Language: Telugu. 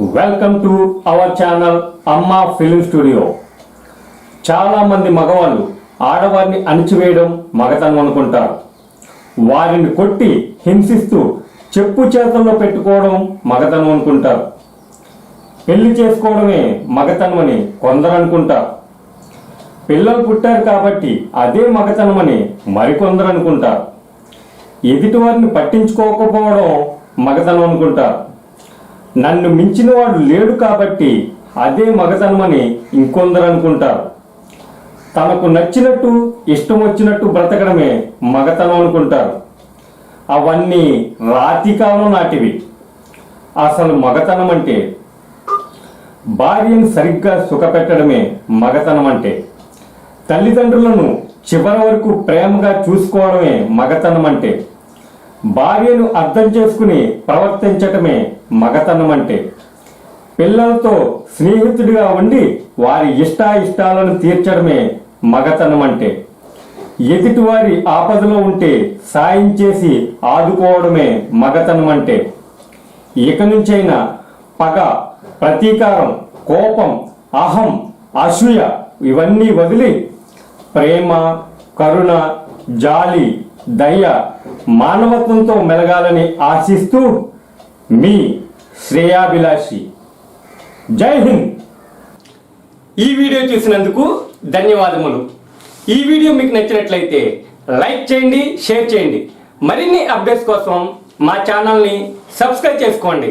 Welcome to our channel Amma film studio చాలా మంది మగవాళ్ళు ఆడవారిని అణిచివేయడం మగతనం అనుకుంటారు. వారిని కొట్టి హింసిస్తూ చెప్పు చేతుల్లో పెట్టుకోవడం మగతనం అనుకుంటారు. పెళ్ళి చేసుకోవడమే మగతనం అని కొందరు అనుకుంటారు. పిల్లలు పుట్టారు కాబట్టి అదే మగతనం అని మరికొందరు అనుకుంటారు. ఎదుటివారిని పట్టించుకోకపోవడం మగతనం అనుకుంటారు. నన్ను మించిన వాడు లేడు కాబట్టి అదే మగతనమని ఇంకొందరు అనుకుంటారు తనకు నచ్చినట్టు ఇష్టం వచ్చినట్టు బ్రతకడమే మగతనం అనుకుంటారు. అవన్నీ రాతి కాలం నాటివి. అసలు మగతనం అంటే భార్యను సరిగ్గా సుఖపెట్టడమే మగతనం అంటే తల్లిదండ్రులను చివరి వరకు ప్రేమగా చూసుకోవడమే మగతనం అంటే భార్యను అర్థం చేసుకుని ప్రవర్తించటమే మగతనం అంటే పిల్లలతో స్నేహితుడిగా ఉండి వారి ఇష్టాయిష్టాలను తీర్చడమే మగతనం అంటే ఎదుటివారి ఆపదలో ఉంటే సాయం చేసి ఆదుకోవడమే మగతనం అంటే ఇక నుంచైనా పగ ప్రతీకారం కోపం అహం అసూయ ఇవన్నీ వదిలి ప్రేమ కరుణ జాలి దయ మానవత్వంతో మెలగాలని ఆశిస్తూ మీ శ్రేయాభిలాషి. జై హింద్! ఈ వీడియో చూసినందుకు ధన్యవాదములు. ఈ వీడియో మీకు నచ్చినట్లయితే లైక్ చేయండి షేర్ చేయండి. మరిన్ని అప్డేట్స్ కోసం మా ఛానల్ని సబ్స్క్రైబ్ చేసుకోండి.